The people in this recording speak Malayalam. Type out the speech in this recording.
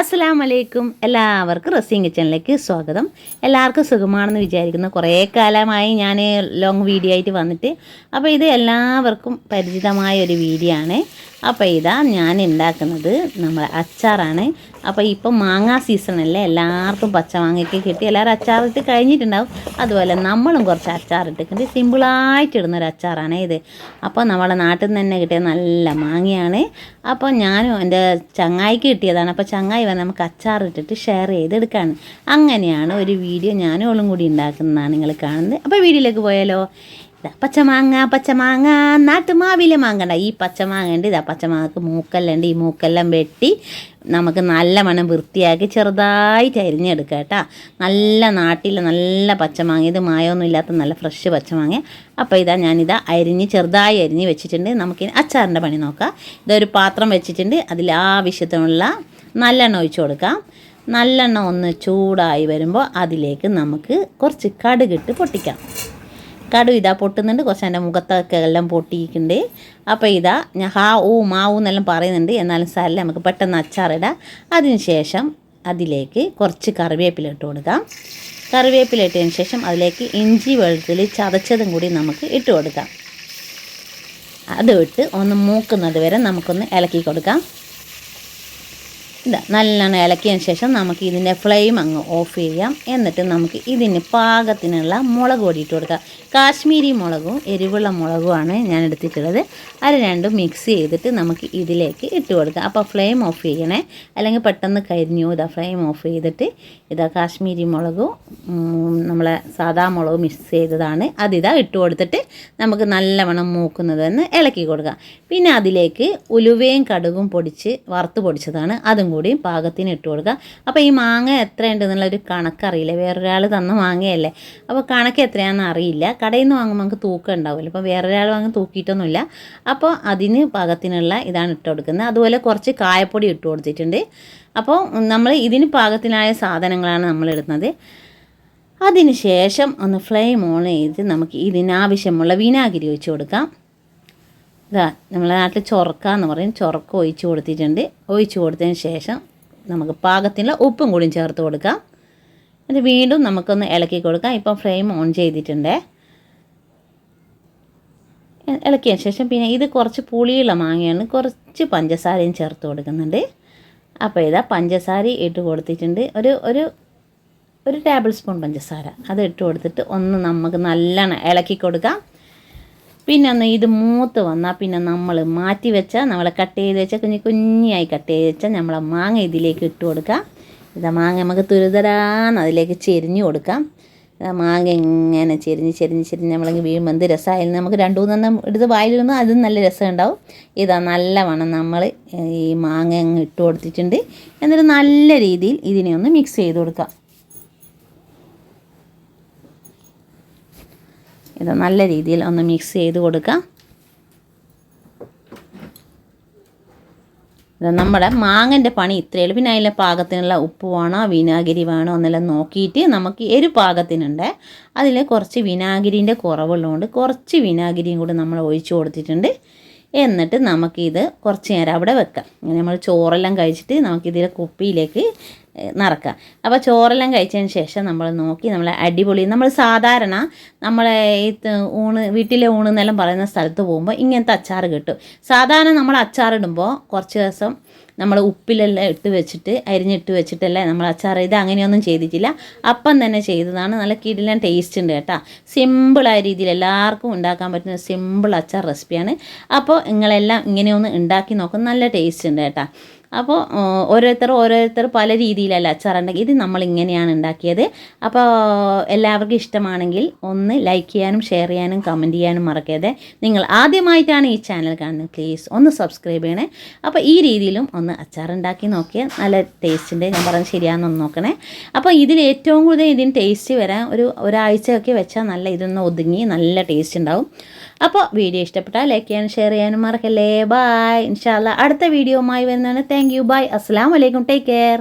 അസ്സലാം വലൈക്കും എല്ലാവർക്കും റസിങ് കിച്ചണിലേക്ക് സ്വാഗതം. എല്ലാവർക്കും സുഖമാണെന്ന് വിചാരിക്കുന്നു. കുറേ കാലമായി ഞാൻ ലോങ് വീഡിയോ ആയിട്ട് വന്നിട്ട്. അപ്പോൾ ഇത് എല്ലാവർക്കും പരിചിതമായ ഒരു വീഡിയോ ആണ്. അപ്പോൾ ഇതാ ഞാൻ ഉണ്ടാക്കുന്നത് നമ്മളെ അച്ചാറാണ്. അപ്പോൾ ഇപ്പം മാങ്ങാ സീസണല്ലേ എല്ലാവർക്കും പച്ചമാങ്ങയ്ക്ക് കിട്ടി. എല്ലാവരും അച്ചാറിട്ട് കഴിഞ്ഞിട്ടുണ്ടാവും. അതുപോലെ നമ്മളും കുറച്ച് അച്ചാറിട്ടിട്ടുണ്ട് സിമ്പിളായിട്ട് ഇടുന്ന ഒരു അച്ചാറാണ് ഇത്. അപ്പോൾ നമ്മളെ നാട്ടിൽ നിന്ന് തന്നെ കിട്ടിയ നല്ല മാങ്ങയാണ്. അപ്പോൾ ഞാനും എന്റെ ചങ്ങായിക്ക് കിട്ടിയതാണ്. അപ്പോൾ ചങ്ങായി വന്ന് നമുക്ക് അച്ചാറിട്ടിട്ട് ഷെയർ ചെയ്തെടുക്കാണ്. അങ്ങനെയാണ് ഒരു വീഡിയോ ഞാൻ ഓളും കൂടി ഉണ്ടാക്കുന്നതാണ് നിങ്ങൾ കാണുന്നത്. അപ്പോൾ വീഡിയോയിലേക്ക് പോയാലോ? ഇതാ പച്ചമാങ്ങ പച്ചമാങ്ങ. നാട്ടുമാവിലെ മാങ്ങണ്ട ഈ പച്ചമാങ്ങ ഉണ്ട് ഇതാ പച്ചമാങ്ങക്ക് മൂക്കെല്ലാം ഈ മൂക്കെല്ലാം വെട്ടി നമുക്ക് നല്ല മണം വൃത്തിയാക്കി ചെറുതായിട്ട് അരിഞ്ഞെടുക്കുക കേട്ടോ. നല്ല നാട്ടിലെ നല്ല പച്ചമാങ്ങ. ഇത് മായമൊന്നും ഇല്ലാത്ത നല്ല ഫ്രഷ് പച്ചമാങ്ങ അപ്പോൾ ഇതാ ഞാനിതാ അരിഞ്ഞ് ചെറുതായി അരിഞ്ഞ് വെച്ചിട്ടുണ്ട്. നമുക്ക് അച്ചാറിന്റെ പണി നോക്കാം. ഇതൊരു പാത്രം വെച്ചിട്ടുണ്ട്. അതിൽ ആവശ്യത്തിനുള്ള നല്ലെണ്ണ ഒഴിച്ചു കൊടുക്കാം. നല്ലെണ്ണ ഒന്ന് ചൂടായി വരുമ്പോൾ അതിലേക്ക് നമുക്ക് കുറച്ച് കടുകിട്ട് പൊട്ടിക്കാം. കടുക് ഇതാ പൊട്ടുന്നുണ്ട്. കുറച്ച് എന്റെ മുഖത്തൊക്കെ എല്ലാം പൊട്ടിയിട്ടുണ്ട്. അപ്പോൾ ഇതാ ഞാൻ ഹാ ഊ മാവൂ എന്നെല്ലാം പറയുന്നുണ്ട്. എന്നാലും സാരല്ല നമുക്ക് പെട്ടെന്ന് അച്ചാറിടാം. അതിന് ശേഷം അതിലേക്ക് കുറച്ച് കറിവേപ്പില ഇട്ട് കൊടുക്കാം. കറിവേപ്പില ഇട്ടതിന് ശേഷം അതിലേക്ക് ഇഞ്ചി വെളുത്തുള്ളി ചതച്ചതും കൂടി നമുക്ക് ഇട്ട് കൊടുക്കാം. അത് ഇട്ട് ഒന്ന് മൂക്കുന്നത് വരെ നമുക്കൊന്ന് ഇളക്കി കൊടുക്കാം. ഇതാ നല്ലോണം ഇളക്കിയതിന് ശേഷം നമുക്ക് ഇതിന്റെ ഫ്ലെയിം അങ്ങ് ഓഫ് ചെയ്യാം. എന്നിട്ട് നമുക്ക് ഇതിന് പാകത്തിനുള്ള മുളക് പൊടി ഇട്ട് കൊടുക്കാം. കാശ്മീരി മുളകും എരിവുള്ള മുളകുമാണ് ഞാൻ എടുത്തിട്ടുള്ളത്. അത് രണ്ടും മിക്സ് ചെയ്തിട്ട് നമുക്ക് ഇതിലേക്ക് ഇട്ട് കൊടുക്കാം. അപ്പോൾ ഫ്ലെയിം ഓഫ് ചെയ്യണേ. അല്ലെങ്കിൽ പെട്ടെന്ന് കരിഞ്ഞു ഇതാ ഫ്ലെയിം ഓഫ് ചെയ്തിട്ട് ഇതാ കാശ്മീരി മുളകും നമ്മളെ സാദാ മുളകും മിക്സ് ചെയ്തതാണ്. അതിതാ ഇട്ട് കൊടുത്തിട്ട് നമുക്ക് നല്ലവണ്ണം മൂക്കുന്നതെന്ന് ഇളക്കി കൊടുക്കാം. പിന്നെ അതിലേക്ക് ഉലുവയും കടുകും പൊടിച്ച് വറുത്ത് പൊടിച്ചതാണ്. അതും കൂടി പാകത്തിന് ഇട്ട് കൊടുക്കുക. അപ്പോൾ ഈ മാങ്ങ എത്ര ഒരു കണക്കറിയില്ല. വേറൊരാൾ തന്ന മാങ്ങയല്ലേ. അപ്പോൾ കണക്ക് എത്രയാണെന്ന് അറിയില്ല. കടയിൽ നിന്ന് വാങ്ങുമ്പോൾ നമുക്ക് തൂക്കം ഉണ്ടാവില്ല അപ്പോൾ വേറൊരാൾ വാങ്ങി തൂക്കിയിട്ടൊന്നുമില്ല. അപ്പോൾ അതിന് പാകത്തിനുള്ള ഇതാണ് ഇട്ട് കൊടുക്കുന്നത്. അതുപോലെ കുറച്ച് കായപ്പൊടി ഇട്ട് കൊടുത്തിട്ടുണ്ട്. അപ്പോൾ നമ്മൾ ഇതിന് പാകത്തിനായ സാധനങ്ങളാണ് നമ്മൾ ഇടുന്നത്. അതിന് ശേഷം ഒന്ന് ഫ്ലെയിം ഓൺ ചെയ്ത് നമുക്ക് ഇതിനാവശ്യമുള്ള വിനാഗിരി ഒഴിച്ച് കൊടുക്കാം. ഇതാ നമ്മളെ നാട്ടിൽ ചൊറക്ക എന്ന് പറയും. ചൊറക്ക ഒഴിച്ച് കൊടുത്തിട്ടുണ്ട്. ഒഴിച്ച് കൊടുത്തതിന് ശേഷം നമുക്ക് പാകത്തിനുള്ള ഉപ്പും കൂടിയും ചേർത്ത് കൊടുക്കാം. എന്നിട്ട് വീണ്ടും നമുക്കൊന്ന് ഇളക്കി കൊടുക്കാം. ഇപ്പം ഫ്ലെയിം ഓൺ ചെയ്തിട്ടുണ്ട്. ഇളക്കിയ ശേഷം പിന്നെ ഇത് കുറച്ച് പുളിയുള്ള മാങ്ങയാണ് കുറച്ച് പഞ്ചസാരയും ചേർത്ത് കൊടുക്കുന്നുണ്ട്. അപ്പോൾ ഇതാ പഞ്ചസാര ഇട്ട് കൊടുത്തിട്ടുണ്ട്. ഒരു ഒരു ഒരു ടേബിൾ സ്പൂൺ പഞ്ചസാര. അത് ഇട്ട് കൊടുത്തിട്ട് ഒന്ന് നമുക്ക് നല്ലോണം ഇളക്കി കൊടുക്കാം. പിന്നെ ഇത് മൂത്ത് വന്നാൽ പിന്നെ നമ്മൾ മാറ്റി വെച്ച നമ്മളെ കട്ട് ചെയ്ത് വെച്ച കുഞ്ഞു കുഞ്ഞായി കട്ട് ചെയ്ത് വെച്ച നമ്മളെ മാങ്ങ ഇതിലേക്ക് ഇട്ട് കൊടുക്കാം. ഇതാ മാങ്ങ നമുക്ക് തുരുതരാന്ന് അതിലേക്ക് ചെരിഞ്ഞ് കൊടുക്കാം. മാങ്ങ ഇങ്ങനെ ചെരിഞ്ഞ് ചെരിഞ്ഞ് ചെരിഞ്ഞ് നമ്മളെങ്കിൽ വീഴുമ്പോൾ എന്ത് രസമായിരുന്നു നമുക്ക് രണ്ട് മൂന്നെണ്ണം എടുത്ത് വായിലിടുമ്പോൾ അതും നല്ല രസം ഉണ്ടാവും ഇതാ നല്ലവണ്ണം നമ്മൾ ഈ മാങ്ങ അങ്ങ് ഇട്ട് കൊടുത്തിട്ടുണ്ട്. എന്നിട്ട് നല്ല രീതിയിൽ ഇതിനെ ഒന്ന് മിക്സ് ചെയ്ത് കൊടുക്കാം. ഇത് നല്ല രീതിയിൽ ഒന്ന് മിക്സ് ചെയ്ത് കൊടുക്കാം. ഇത് നമ്മുടെ മാങ്ങന്റെ പണി ഇത്രയേ പിന്നെ അതിലെ പാകത്തിനുള്ള ഉപ്പ് വേണോ വിനാഗിരി വേണോ എന്നെല്ലാം നോക്കിയിട്ട് നമുക്ക് എരു പാകത്തിനുണ്ട്. അതിൽ കുറച്ച് വിനാഗിരിന്റെ കുറവുള്ളതുകൊണ്ട് കുറച്ച് വിനാഗിരിയും കൂടി നമ്മൾ ഒഴിച്ചു കൊടുത്തിട്ടുണ്ട്. എന്നിട്ട് നമുക്കിത് കുറച്ച് നേരം അവിടെ വെക്കാം. നമ്മൾ ചോറെല്ലാം കഴിച്ചിട്ട് നമുക്കിതിലെ കുപ്പിയിലേക്ക് നിറക്കാം. അപ്പോൾ ചോറെല്ലാം കഴിച്ചതിന് ശേഷം നമ്മൾ നോക്കി നമ്മൾ അടിപൊളി നമ്മൾ സാധാരണ നമ്മളെ ഈ ഊണ് വീട്ടിലെ ഊണ് എന്നെല്ലാം പറയുന്ന സ്ഥലത്ത് പോകുമ്പോൾ ഇങ്ങനത്തെ അച്ചാർ കിട്ടും. സാധാരണ നമ്മൾ അച്ചാറിടുമ്പോൾ കുറച്ച് ദിവസം നമ്മൾ ഉപ്പിലെല്ലാം ഇട്ട് വെച്ചിട്ട് അരിഞ്ഞിട്ട് വെച്ചിട്ടല്ലേ നമ്മൾ അച്ചാർ ഇത് അങ്ങനെയൊന്നും ചെയ്തിട്ടില്ല. അപ്പം തന്നെ ചെയ്തതാണ്. നല്ല കിടിലൻ ടേസ്റ്റ് ഉണ്ട് കേട്ടോ. സിമ്പിളായ രീതിയിൽ എല്ലാവർക്കും ഉണ്ടാക്കാൻ പറ്റുന്ന സിമ്പിൾ അച്ചാർ റെസിപ്പിയാണ് അപ്പോൾ നിങ്ങളെല്ലാം ഇങ്ങനെയൊന്ന് ഉണ്ടാക്കി നോക്കും. നല്ല ടേസ്റ്റ് ഉണ്ട് കേട്ടോ. അപ്പോൾ ഓരോരുത്തർ ഓരോരുത്തർ പല രീതിയിലല്ല അച്ചാർ ഉണ്ടാക്കി. ഇത് നമ്മൾ ഇങ്ങനെയാണ് ഉണ്ടാക്കിയത്. അപ്പോൾ എല്ലാവർക്കും ഇഷ്ടമാണെങ്കിൽ ഒന്ന് ലൈക്ക് ചെയ്യാനും ഷെയർ ചെയ്യാനും കമന്റ് ചെയ്യാനും മറക്കരുത്. നിങ്ങൾ ആദ്യമായിട്ടാണ് ഈ ചാനൽ കാണുന്നത് പ്ലീസ് ഒന്ന് സബ്സ്ക്രൈബ് ചെയ്യണേ. അപ്പോൾ ഈ രീതിയിലും ഒന്ന് അച്ചാർ ഉണ്ടാക്കി നോക്കിയാൽ നല്ല ടേസ്റ്റിന്റെ ഞാൻ പറഞ്ഞത് ശരിയാണെന്നൊന്ന് നോക്കണേ. അപ്പോൾ ഇതിൽ ഏറ്റവും കൂടുതൽ ഇതിന് ടേസ്റ്റ് വരാൻ ഒരു ഒരാഴ്ചയൊക്കെ വെച്ചാൽ നല്ല ഇതൊന്ന് ഒതുങ്ങി നല്ല ടേസ്റ്റ് ഉണ്ടാവും. അപ്പോൾ വീഡിയോ ഇഷ്ടപ്പെട്ടാൽ ലൈക്ക് ചെയ്യാനും ഷെയർ ചെയ്യാനും മറക്കല്ലേ. ബായ് ഇൻഷാല്ല അടുത്ത വീഡിയോയുമായി വരുന്നതാണ് താങ്ക് യു. ബൈ. അസ്സാം വലൈക്കും ടേക്ക് കെയർ.